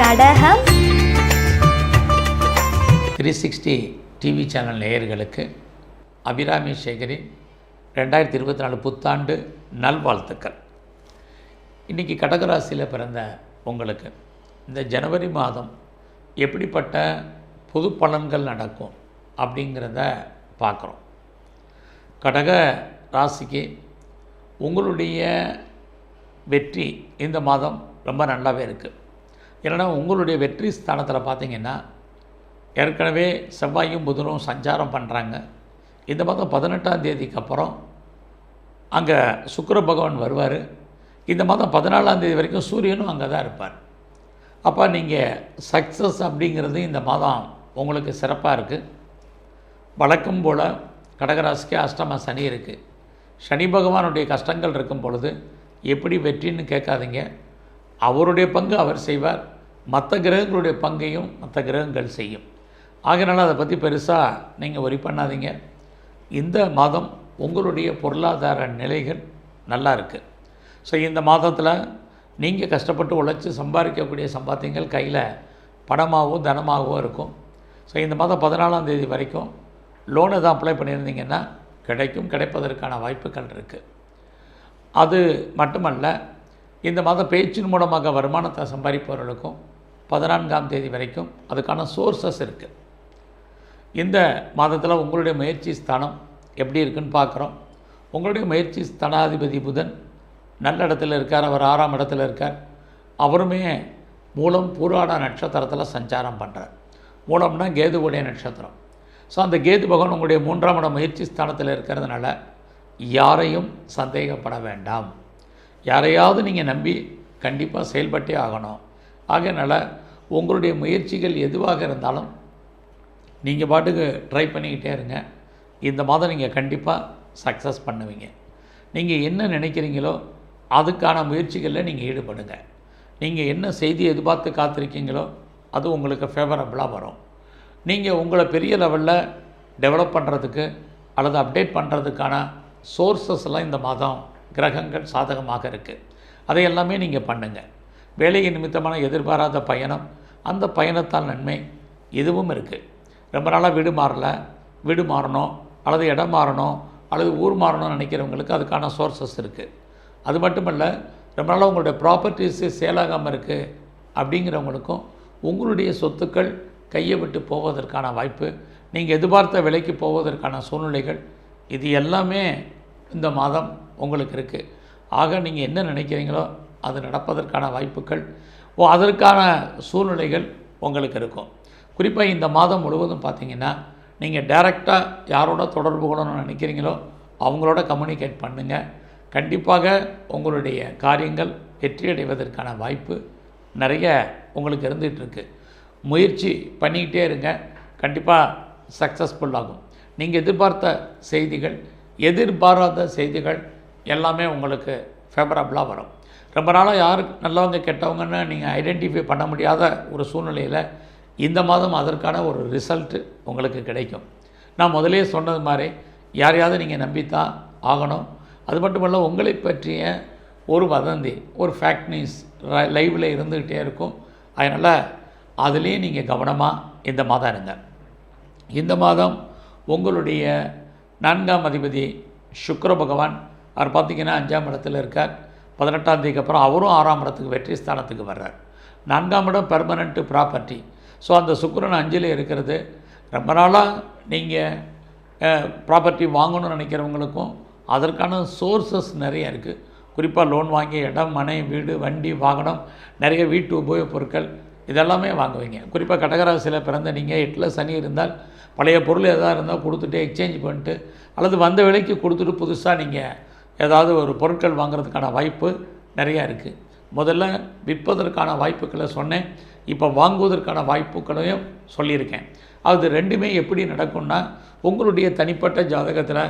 கடகம். Three sixty TV channel நேயர்களுக்கு அபிராமி சேகரின் ரெண்டாயிரத்தி இருபத்தி நாலு புத்தாண்டு நல்வாழ்த்துக்கள். இன்றைக்கி கடகராசியில் பிறந்த உங்களுக்கு இந்த ஜனவரி மாதம் எப்படிப்பட்ட புது பலன்கள் நடக்கும் அப்படிங்கிறத பார்க்குறோம். கடக ராசிக்கு உங்களுடைய வெற்றி இந்த மாதம் ரொம்ப நல்லாவே இருக்குது ஏன்னா உங்களுடைய வெற்றி ஸ்தானத்தில் பார்த்தீங்கன்னா ஏற்கனவே செவ்வாயும் புதனும் சஞ்சாரம் பண்ணுறாங்க இந்த மாதம் பதினெட்டாம் தேதிக்கு அப்புறம் அங்கே சுக்கர பகவான் வருவார். இந்த மாதம் பதினாலாம் தேதி வரைக்கும் சூரியனும் அங்கே தான் இருப்பார். அப்போ நீங்கள் சக்ஸஸ் அப்படிங்கிறது இந்த மாதம் உங்களுக்கு சிறப்பாக இருக்குது வழக்கம் போல் கடகராசிக்கு அஷ்டம சனி இருக்குது சனி பகவானுடைய கஷ்டங்கள் இருக்கும் பொழுது எப்படி வெற்றின்னு கேட்காதீங்க. அவருடைய பங்கு அவர் செய்வார். மற்ற கிரகங்களுடைய பங்கையும் மற்ற கிரகங்கள் செய்யும். ஆகையினால அதை பற்றி பெருசாக நீங்கள் ஒரி பண்ணாதீங்க. இந்த மாதம் உங்களுடைய பொருளாதார நிலைகள் நல்லா இருக்குது ஸோ இந்த மாதத்தில் நீங்கள் கஷ்டப்பட்டு உழைச்சி சம்பாதிக்கக்கூடிய சம்பாத்தியங்கள் கையில் பணமாகவோ தனமாகவோ இருக்கும். ஸோ இந்த மாதம் பதினாலாம் தேதி வரைக்கும் லோன் எதாவது அப்ளை பண்ணியிருந்தீங்கன்னா கிடைக்கும் கிடைப்பதற்கான வாய்ப்புகள் இருக்குது அது மட்டுமல்ல இந்த மாதம் பேச்சின் மூலமாக வருமானத்தை சம்பாதிப்பவர்களுக்கும் பதினான்காம் தேதி வரைக்கும் அதுக்கான சோர்சஸ் இருக்குது இந்த மாதத்தில் உங்களுடைய முயற்சி ஸ்தானம் எப்படி இருக்குன்னு பார்க்குறோம். உங்களுடைய முயற்சி ஸ்தானாதிபதி புதன் நல்ல இடத்துல இருக்கார் அவர் ஆறாம் இடத்துல இருக்கார். அவருமே மூலம் பூராட நட்சத்திரத்தில் சஞ்சாரம் பண்ணுறார் மூலம்னா கேதுவுடைய நட்சத்திரம். ஸோ அந்த கேது பகவான் உங்களுடைய மூன்றாம் இடம் முயற்சி ஸ்தானத்தில் இருக்கிறதுனால யாரையும் சந்தேகப்பட வேண்டாம். யாரையாவது நீங்கள் நம்பி கண்டிப்பாக செயல்பட்டே ஆகணும். ஆகனால உங்களுடைய முயற்சிகள் எதுவாக இருந்தாலும் நீங்கள் பாட்டுக்கு ட்ரை பண்ணிக்கிட்டே இருங்க. இந்த மாதம் நீங்கள் கண்டிப்பாக சக்ஸஸ் பண்ணுவீங்க. நீங்கள் என்ன நினைக்கிறீங்களோ அதுக்கான முயற்சிகளில் நீங்கள் ஈடுபடுங்க. நீங்கள் என்ன செய்தி எதிர்பார்த்து காத்திருக்கீங்களோ அது உங்களுக்கு ஃபேவரபுளாக வரும். நீங்கள் உங்களை பெரிய லெவலில் டெவலப் பண்ணுறதுக்கு அல்லது அப்டேட் பண்ணுறதுக்கான சோர்சஸ் எல்லாம் இந்த மாதம் கிரகங்கள் சாதகமாக இருக்குது அதை எல்லாமே நீங்கள் பண்ணுங்கள் வேலையின் நிமித்தமான எதிர்பாராத பயணம் அந்த பயணத்தால் நன்மை இதுவும் இருக்குது ரொம்ப நாளாக வீடு மாறல வீடு மாறணும் அல்லது இடம் மாறணும் அல்லது ஊர் மாறணும்னு நினைக்கிறவங்களுக்கு அதுக்கான சோர்சஸ் இருக்குது அது மட்டுமல்ல ரொம்ப நாளாக உங்களுடைய ப்ராப்பர்ட்டிஸு சேலாகாமல் இருக்குது அப்படிங்கிறவங்களுக்கும் உங்களுடைய சொத்துக்கள் கையை விட்டு போவதற்கான வாய்ப்பு நீங்கள் எதிர்பார்த்த விலைக்கு போவதற்கான சூழ்நிலைகள் இது எல்லாமே இந்த மாதம் உங்களுக்கு இருக்குது ஆக நீங்கள் என்ன நினைக்கிறீங்களோ அது நடப்பதற்கான வாய்ப்புகள் ஓ அதற்கான சூழ்நிலைகள் உங்களுக்கு இருக்கும். குறிப்பாக இந்த மாதம் முழுவதும் பார்த்தீங்கன்னா நீங்கள் டைரெக்டாக யாரோட தொடர்பு கொள்ளணும்னு நினைக்கிறீங்களோ அவங்களோட கம்யூனிகேட் பண்ணுங்கள் கண்டிப்பாக உங்களுடைய காரியங்கள் வெற்றியடைவதற்கான வாய்ப்பு நிறைய உங்களுக்கு இருந்துகிட்ருக்கு முயற்சி பண்ணிக்கிட்டே இருங்க. கண்டிப்பாக சக்ஸஸ்ஃபுல் ஆகும். நீங்கள் எதிர்பார்த்த செய்திகள் எதிர்பாராத செய்திகள் எல்லாமே உங்களுக்கு ஃபேவரபுளாக வரும். ரொம்ப நாளாக யார் நல்லவங்க கெட்டவங்கன்னு நீங்கள் ஐடென்டிஃபை பண்ண முடியாத ஒரு சூழ்நிலையில் இந்த மாதம் அதற்கான ஒரு ரிசல்ட்டு உங்களுக்கு கிடைக்கும். நான் முதலே சொன்னது மாதிரி யாரையாவது நீங்கள் நம்பித்தான் ஆகணும். அது மட்டும் இல்லை உங்களை பற்றிய ஒரு வதந்தி ஒரு ஃபேக்ட் நியூஸ் லைவில் இருந்துக்கிட்டே இருக்கும். அதனால் அதுலேயும் நீங்கள் கவனமாக இந்த மாதம் இருங்க. இந்த மாதம் உங்களுடைய நான்காம் அதிபதி சுக்கர பகவான் அவர் பார்த்தீங்கன்னா அஞ்சாம் இடத்துல இருக்கார். பதினெட்டாம் தேதிக்கு அப்புறம் அவரும் ஆறாம் இடத்துக்கு வெற்றி ஸ்தானத்துக்கு வர்றார். நான்காம் இடம் பெர்மனண்ட்டு ப்ராப்பர்ட்டி ஸோ அந்த சுக்கரன் அஞ்சில் இருக்கிறது. ரொம்ப நாளாக நீங்கள் ப்ராப்பர்ட்டி வாங்கணும்னு நினைக்கிறவங்களுக்கும் அதற்கான சோர்சஸ் நிறைய இருக்குது குறிப்பாக லோன் வாங்கி இடம் மனை வீடு வண்டி வாகனம் நிறைய வீட்டு உபயோகப் பொருட்கள் இதெல்லாமே வாங்குவீங்க. குறிப்பாக கடகராசியில் பிறந்த நீங்கள் எட்டில் சனி இருந்தால் பழைய பொருள் எதாவது இருந்தால் கொடுத்துட்டு எக்ஸ்சேஞ்ச் பண்ணிட்டு அல்லது வந்த விலைக்கு கொடுத்துட்டு புதுசாக நீங்கள் ஏதாவது ஒரு பொருட்கள் வாங்குறதுக்கான வாய்ப்பு நிறையா இருக்குது முதல்ல விற்பதற்கான வாய்ப்புகளை சொன்னேன். இப்போ வாங்குவதற்கான வாய்ப்புகளையும் சொல்லியிருக்கேன். அது ரெண்டுமே எப்படி நடக்கும்னா உங்களுடைய தனிப்பட்ட ஜாதகத்தில்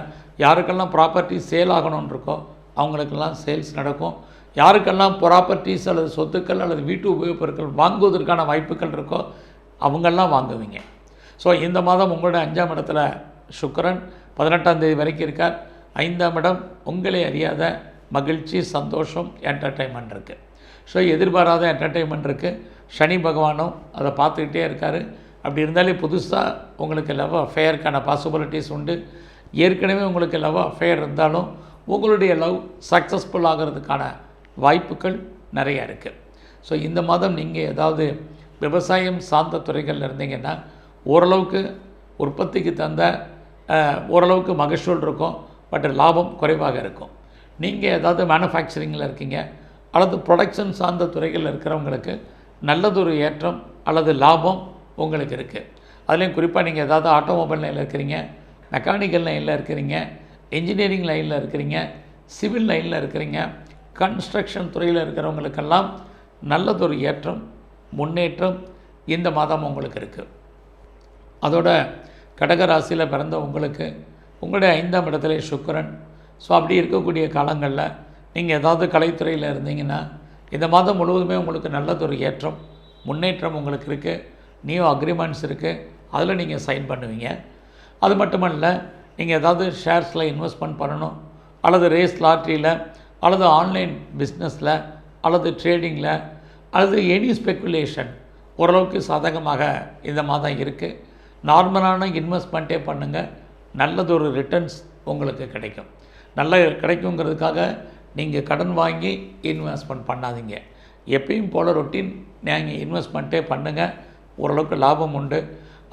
யாருக்கெல்லாம் ப்ராப்பர்ட்டி சேல் ஆகணும்னு இருக்கோ அவங்களுக்கெல்லாம் சேல்ஸ் நடக்கும். யாருக்கெல்லாம் ப்ராப்பர்ட்டிஸ் அல்லது சொத்துக்கள் அல்லது வீட்டு உபயோகப் பொருட்கள் வாங்குவதற்கான வாய்ப்புகள் இருக்கோ அவங்கெல்லாம் வாங்குவீங்க. ஸோ இந்த மாதம் உங்களுடைய அஞ்சாம் இடத்துல சுக்கரன் பதினெட்டாம் தேதி வரைக்கும் இருக்கார். ஐந்தாம் இடம் உங்களை அறியாத மகிழ்ச்சி சந்தோஷம் என்டர்டைன்மெண்ட் இருக்குது ஸோ எதிர்பாராத என்டர்டைன்மெண்ட் இருக்குது சனி பகவானும் அதை பார்த்துக்கிட்டே இருக்கார். அப்படி இருந்தாலே புதுசாக உங்களுக்கு லவ் அஃபேருக்கான பாசிபிலிட்டிஸ் உண்டு. ஏற்கனவே உங்களுக்கு லவ் அஃபேர் இருந்தாலும் உங்களுடைய லவ் சக்ஸஸ்ஃபுல் ஆகிறதுக்கான வாய்ப்புகள் நிறையா இருக்குது ஸோ இந்த மாதம் நீங்கள் ஏதாவது விவசாயம் சார்ந்த துறைகளில் இருந்தீங்கன்னா ஓரளவுக்கு உற்பத்திக்கு தந்த ஓரளவுக்கு மகசூல் இருக்கும். பட் லாபம் குறைவாக இருக்கும். நீங்கள் ஏதாவது மேனுஃபேக்சரிங்கில் இருக்கீங்க அல்லது ப்ரொடக்ஷன் சார்ந்த துறைகளில் இருக்கிறவங்களுக்கு நல்லதொரு ஏற்றம் அல்லது லாபம் உங்களுக்கு இருக்குது அதுலேயும் குறிப்பாக நீங்கள் ஏதாவது ஆட்டோமொபைல் லைனில் இருக்கிறீங்க மெக்கானிக்கல் லைனில் இருக்கிறீங்க இன்ஜினியரிங் லைனில் இருக்கிறீங்க சிவில் லைனில் இருக்கிறீங்க கன்ஸ்ட்ரக்ஷன் துறையில் இருக்கிறவங்களுக்கெல்லாம் நல்லதொரு ஏற்றம் முன்னேற்றம் இந்த மாதம் உங்களுக்கு இருக்குது அதோட கடக ராசியில் பிறந்த உங்களுக்கு உங்களுடைய ஐந்தாம் இடத்துல சுக்கரன். ஸோ அப்படி இருக்கக்கூடிய காலங்களில் நீங்கள் ஏதாவது கலைத்துறையில் இருந்தீங்கன்னா இந்த மாதம் முழுவதுமே உங்களுக்கு நல்லதொரு ஏற்றம் முன்னேற்றம் உங்களுக்கு இருக்குது நியூ அக்ரிமெண்ட்ஸ் இருக்குது அதில் நீங்கள் சைன் பண்ணுவீங்க. அது மட்டுமல்ல நீங்கள் ஏதாவது ஷேர்ஸில் இன்வெஸ்ட்மெண்ட் பண்ணணும் அல்லது ரேஸ் லாட்ரியில் அல்லது ஆன்லைன் பிஸ்னஸில் அல்லது ட்ரேடிங்கில் அல்லது எனி ஸ்பெக்குலேஷன் ஓரளவுக்கு சாதகமாக இந்த மாதம் இருக்குது நார்மலான இன்வெஸ்ட்மெண்ட்டே பண்ணுங்கள் நல்லதொரு ரிட்டர்ன்ஸ் உங்களுக்கு கிடைக்கும். நல்ல கிடைக்குங்கிறதுக்காக நீங்கள் கடன் வாங்கி இன்வெஸ்ட்மெண்ட் பண்ணாதீங்க. எப்பயும் போல் ரொட்டீன் நீங்கள் இன்வெஸ்ட்மெண்ட்டே பண்ணுங்கள் ஓரளவுக்கு லாபம் உண்டு.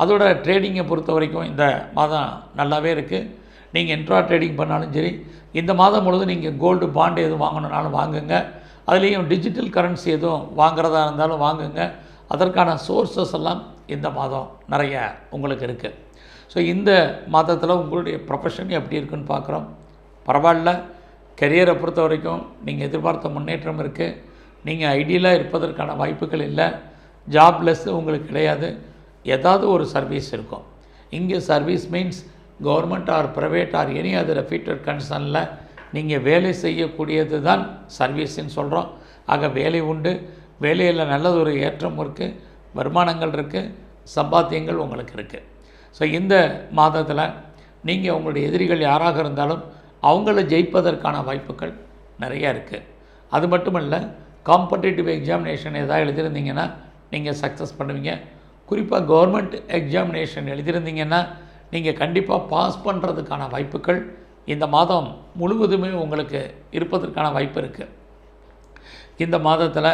அதோட ட்ரேடிங்கை பொறுத்த வரைக்கும் இந்த மாதம் நல்லாவே இருக்குது நீங்கள் இன்ட்ரா ட்ரேடிங் பண்ணாலும் சரி இந்த மாதம் பொழுது நீங்கள் கோல்டு பாண்டு எதுவும் வாங்கணுன்னாலும் வாங்குங்க. அதுலேயும் டிஜிட்டல் கரன்சி எதுவும் வாங்குறதா இருந்தாலும் வாங்குங்க. அதற்கான சோர்ஸஸ் எல்லாம் இந்த மாதம் நிறைய உங்களுக்கு இருக்குது ஸோ இந்த மாதத்தில் உங்களுடைய ப்ரொஃபஷன் எப்படி இருக்குன்னு பார்க்குறோம். பரவாயில்ல. கெரியரை பொறுத்த வரைக்கும் நீங்கள் எதிர்பார்த்த முன்னேற்றம் இருக்குது நீங்கள் ஐடியலாக இருப்பதற்கான வாய்ப்புகள் இல்லை. ஜாப்லெஸ் உங்களுக்கு கிடையாது. ஏதாவது ஒரு சர்வீஸ் இருக்கும். இங்கே service means government or private or any other feeder கன்சர்னில் நீங்கள் வேலை செய்யக்கூடியது தான் சர்வீஸ்ன்னு சொல்கிறோம் ஆக வேலை உண்டு. வேலையில் நல்லது ஒரு ஏற்றம் இருக்குது வருமானங்கள் இருக்குது சம்பாத்தியங்கள் உங்களுக்கு இருக்குது ஸோ இந்த மாதத்தில் நீங்கள் உங்களுடைய எதிரிகள் யாராக இருந்தாலும் அவங்கள ஜெயிப்பதற்கான வாய்ப்புகள் நிறையா இருக்குது அது மட்டுமல்ல காம்படிட்டிவ் எக்ஸாமினேஷன் எதாவது எழுதியிருந்தீங்கன்னா நீங்கள் சக்ஸஸ் பண்ணுவீங்க. குறிப்பாக கவர்மெண்ட் எக்ஸாமினேஷன் எழுதியிருந்தீங்கன்னா நீங்கள் கண்டிப்பாக பாஸ் பண்ணுறதுக்கான வாய்ப்புகள் இந்த மாதம் முழுவதுமே உங்களுக்கு இருப்பதற்கான வாய்ப்பு இருக்குது இந்த மாதத்தில்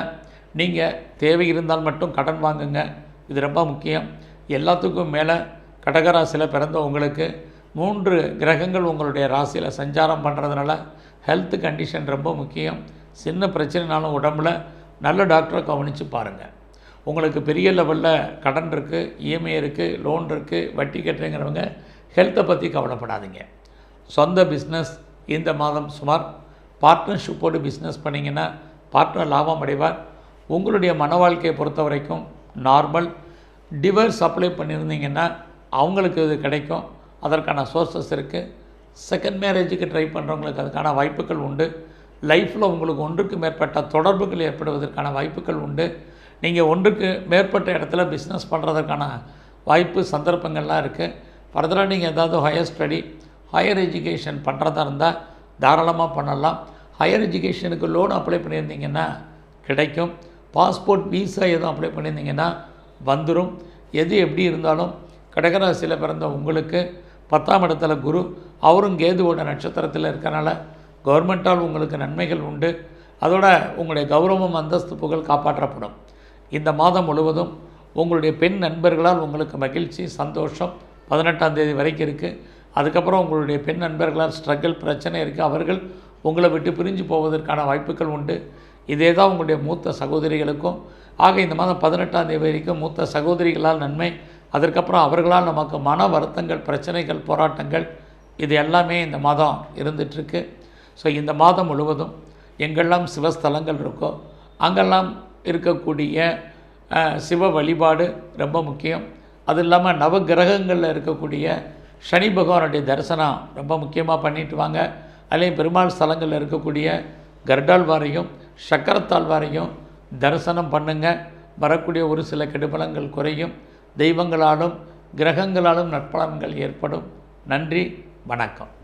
நீங்கள் தேவை இருந்தால் மட்டும் கடன் வாங்குங்க. இது ரொம்ப முக்கியம். எல்லாத்துக்கும் மேலே கடகராசியில் பிறந்த உங்களுக்கு மூன்று கிரகங்கள் உங்களுடைய ராசியில் சஞ்சாரம் பண்ணுறதுனால ஹெல்த் கண்டிஷன் ரொம்ப முக்கியம். சின்ன பிரச்சனைனாலும் உடம்புல நல்ல டாக்டரை கவனித்து பாருங்கள் உங்களுக்கு பெரிய லெவலில் கடன் இருக்குது இஎம்ஐ இருக்குது லோன் இருக்குது வட்டி கட்டுறங்கிறவங்க ஹெல்த்தை பற்றி கவலைப்படாதீங்க. சொந்த பிஸ்னஸ் இந்த மாதம் சுமார் பார்ட்னர்ஷிப்போடு பிஸ்னஸ் பண்ணிங்கன்னா பார்ட்னர் லாபம் அடைவார். உங்களுடைய மன வாழ்க்கையை பொறுத்த வரைக்கும் நார்மல் டிவர்ஸ் அப்ளை பண்ணியிருந்தீங்கன்னா அவங்களுக்கு இது கிடைக்கும். அதற்கான சோர்சஸ் இருக்குது செகண்ட் மேரேஜுக்கு ட்ரை பண்ணுறவங்களுக்கு அதுக்கான வாய்ப்புகள் உண்டு. லைஃப்பில் உங்களுக்கு ஒன்றுக்கு மேற்பட்ட தொடர்புகள் ஏற்படுவதற்கான வாய்ப்புகள் உண்டு. நீங்கள் ஒன்றுக்கு மேற்பட்ட இடத்துல பிஸ்னஸ் பண்ணுறதுக்கான வாய்ப்பு சந்தர்ப்பங்கள்லாம் இருக்குது ஃபர்தராக நீங்கள் ஏதாவது ஹையர் ஸ்டடி ஹையர் எஜுகேஷன் பண்ணுறதா இருந்தால் தாராளமாக பண்ணலாம். ஹையர் எஜுகேஷனுக்கு லோன் அப்ளை பண்ணியிருந்தீங்கன்னா கிடைக்கும். பாஸ்போர்ட் வீசா எதுவும் அப்ளை பண்ணியிருந்தீங்கன்னா வந்துடும் எது எப்படி இருந்தாலும் கடகராசியில் பிறந்த உங்களுக்கு பத்தாம் இடத்துல குரு அவரும் கேதுவோட நட்சத்திரத்தில் இருக்கறனால கவர்மெண்ட்டால் உங்களுக்கு நன்மைகள் உண்டு. அதோட உங்களுடைய கௌரவம் அந்தஸ்து புகழ் காப்பாற்றப்படும். இந்த மாதம் முழுவதும் உங்களுடைய பெண் நண்பர்களால் உங்களுக்கு மகிழ்ச்சி சந்தோஷம் பதினெட்டாம் தேதி வரைக்கும் இருக்குது அதுக்கப்புறம் உங்களுடைய பெண் நண்பர்களால் ஸ்ட்ரகிள் பிரச்சனை இருக்குது அவர்கள் உங்களை விட்டு பிரிஞ்சு போவதற்கான வாய்ப்புகள் உண்டு. இதே தான் உங்களுடைய மூத்த சகோதரிகளுக்கும். ஆக இந்த மாதம் பதினெட்டாம் தேதி வரைக்கும் மூத்த சகோதரிகளால் நன்மை அதற்கப்புறம் அவர்களால் நமக்கு மன வருத்தங்கள் பிரச்சனைகள் போராட்டங்கள் இது எல்லாமே இந்த மாதம் இருந்துகிட்ருக்கு. ஸோ இந்த மாதம் முழுவதும் எங்கெல்லாம் சிவஸ்தலங்கள் இருக்கோ அங்கெல்லாம் இருக்கக்கூடிய சிவ வழிபாடு ரொம்ப முக்கியம். அது இல்லாமல் நவகிரகங்களில் இருக்கக்கூடிய சனி பகவானுடைய தரிசனம் ரொம்ப முக்கியமாக பண்ணிட்டு வாங்க. அதுலேயும் பெருமாள் ஸ்தலங்களில் இருக்கக்கூடிய கர்டாழ்வாரையும் சக்கரத்தாழ்வாரையும் தரிசனம் பண்ணுங்கள் வரக்கூடிய ஒரு சில கெடுபலங்கள் குறையும். தெய்வங்களாலும் கிரகங்களாலும் நற்பலன்கள் ஏற்படும். நன்றி வணக்கம்.